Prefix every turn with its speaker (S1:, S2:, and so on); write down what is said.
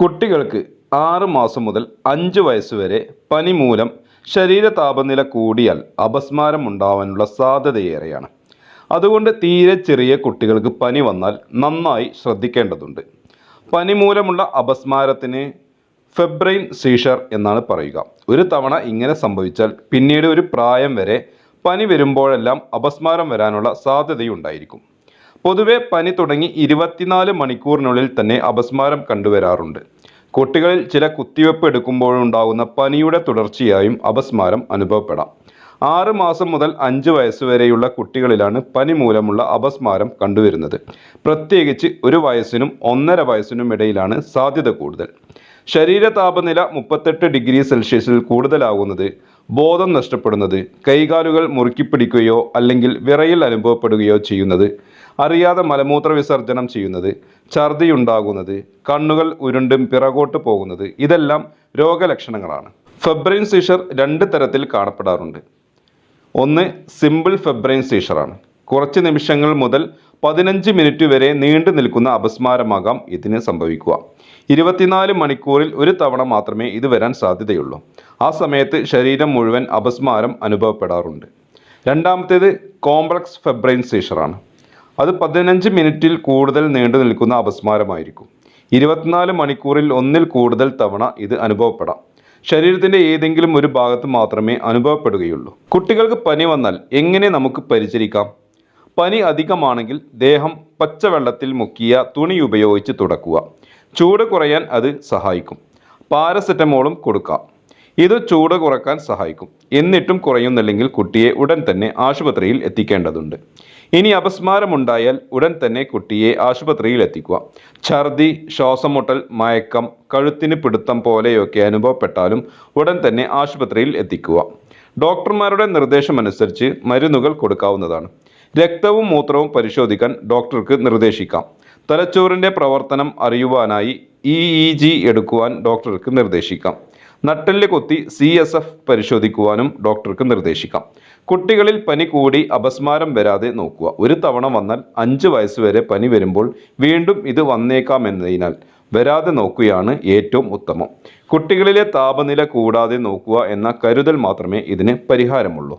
S1: കുട്ടികൾക്ക് ആറ് മാസം മുതൽ അഞ്ച് വയസ്സ് വരെ പനി മൂലം ശരീര താപനില കൂടിയാൽ അപസ്മാരം ഉണ്ടാവാനുള്ള സാധ്യതയേറെയാണ്. അതുകൊണ്ട് തീരെ ചെറിയ കുട്ടികൾക്ക് പനി വന്നാൽ നന്നായി ശ്രദ്ധിക്കേണ്ടതുണ്ട്. പനി മൂലമുള്ള അപസ്മാരത്തിന് ഫെബ്രൈൻ സീഷർ എന്നാണ് പറയുക. ഒരു തവണ ഇങ്ങനെ സംഭവിച്ചാൽ പിന്നീട് ഒരു പ്രായം വരെ പനി വരുമ്പോഴെല്ലാം അപസ്മാരം വരാനുള്ള സാധ്യതയുണ്ടായിരിക്കും. പൊതുവെ പനി തുടങ്ങി ഇരുപത്തിനാല് മണിക്കൂറിനുള്ളിൽ തന്നെ അപസ്മാരം കണ്ടുവരാറുണ്ട്. കുട്ടികളിൽ ചില കുത്തിവെപ്പ് എടുക്കുമ്പോഴുണ്ടാകുന്ന പനിയുടെ തുടർച്ചയായും അപസ്മാരം അനുഭവപ്പെടാം. ആറ് മാസം മുതൽ അഞ്ച് വയസ്സുവരെയുള്ള കുട്ടികളിലാണ് പനി മൂലമുള്ള അപസ്മാരം കണ്ടുവരുന്നത്. പ്രത്യേകിച്ച് ഒരു വയസ്സിനും ഒന്നര വയസ്സിനും ഇടയിലാണ് സാധ്യത കൂടുതൽ. ശരീര താപനില മുപ്പത്തെട്ട് ഡിഗ്രി സെൽഷ്യസിൽ കൂടുതലാകുന്നത് ബോധം നഷ്ടപ്പെടുന്നത് കൈകാലുകൾ മുറുക്കിപ്പിടിക്കുകയോ അല്ലെങ്കിൽ വിറയിൽ അനുഭവപ്പെടുകയോ ചെയ്യുന്നത് അറിയാതെ മലമൂത്ര വിസർജനം ചെയ്യുന്നത് ഛർദിയുണ്ടാകുന്നത് കണ്ണുകൾ ഉരുണ്ടും പിറകോട്ട് പോകുന്നത് ഇതെല്ലാം രോഗലക്ഷണങ്ങളാണ്. ഫെബ്രൈൻ സീഷർ രണ്ട് തരത്തിൽ കാണപ്പെടാറുണ്ട്. ഒന്ന് സിമ്പിൾ ഫെബ്രൈൻ സീഷറാണ് കുറച്ച് നിമിഷങ്ങൾ മുതൽ പതിനഞ്ച് മിനിറ്റ് വരെ നീണ്ടു നിൽക്കുന്ന അപസ്മാരമാകാം ഇതിന് സംഭവിക്കുക. ഇരുപത്തിനാല് മണിക്കൂറിൽ ഒരു തവണ മാത്രമേ ഇത് വരാൻ സാധ്യതയുള്ളൂ. ആ സമയത്ത് ശരീരം മുഴുവൻ അപസ്മാരം അനുഭവപ്പെടാറുണ്ട്. രണ്ടാമത്തേത് കോംപ്ലക്സ് ഫെബ്രൈൻ സീഷറാണ് അത് പതിനഞ്ച് മിനിറ്റിൽ കൂടുതൽ നീണ്ടു നിൽക്കുന്ന അപസ്മാരമായിരിക്കും. ഇരുപത്തിനാല് മണിക്കൂറിൽ ഒന്നിൽ കൂടുതൽ തവണ ഇത് അനുഭവപ്പെടാം. ശരീരത്തിന്റെ ഏതെങ്കിലും ഒരു ഭാഗത്ത് മാത്രമേ അനുഭവപ്പെടുകയുള്ളൂ. കുട്ടികൾക്ക് പനി വന്നാൽ എങ്ങനെ നമുക്ക് പരിചരിക്കാം? പനി അധികമാണെങ്കിൽ ദേഹം പച്ചവെള്ളത്തിൽ മുക്കിയ തുണി ഉപയോഗിച്ച് തുടക്കുക. ചൂട് കുറയാൻ അത് സഹായിക്കും. പാരസെറ്റമോളും കൊടുക്കാം. ഇത് ചൂട് കുറയ്ക്കാൻ സഹായിക്കും. എന്നിട്ടും കുറയുന്നില്ലെങ്കിൽ കുട്ടിയെ ഉടൻ തന്നെ ആശുപത്രിയിൽ എത്തിക്കേണ്ടതുണ്ട്. ഇനി അപസ്മാരമുണ്ടായാൽ ഉടൻ തന്നെ കുട്ടിയെ ആശുപത്രിയിൽ എത്തിക്കുക. ഛർദി ശ്വാസമുട്ടൽ മയക്കം കഴുത്തിന് പിടുത്തം പോലെയൊക്കെ അനുഭവപ്പെട്ടാലും ഉടൻ തന്നെ ആശുപത്രിയിൽ എത്തിക്കുക. ഡോക്ടർമാരുടെ നിർദ്ദേശമനുസരിച്ച് മരുന്നുകൾ കൊടുക്കാവുന്നതാണ്. രക്തവും മൂത്രവും പരിശോധിക്കാൻ ഡോക്ടർക്ക് നിർദ്ദേശിക്കാം. തലച്ചോറിന്റെ പ്രവർത്തനം അറിയുവാനായി ഇ ഇ ജി എടുക്കുവാൻ ഡോക്ടർക്ക് നിർദ്ദേശിക്കാം. നട്ടെല്ല് കൊത്തി സി എസ് എഫ് പരിശോധിക്കുവാനും ഡോക്ടർക്ക് നിർദ്ദേശിക്കാം. കുട്ടികളിൽ പനി കൂടി അപസ്മാരം വരാതെ നോക്കുക. ഒരു തവണ വന്നാൽ അഞ്ച് വയസ്സ് വരെ പനി വരുമ്പോൾ വീണ്ടും ഇത് വന്നേക്കാമെന്നതിനാൽ വരാതെ നോക്കുകയാണ് ഏറ്റവും ഉത്തമം. കുട്ടികളിലെ താപനില കൂടാതെ നോക്കുക എന്ന കരുതൽ മാത്രമേ ഇതിന് പരിഹാരമുള്ളൂ.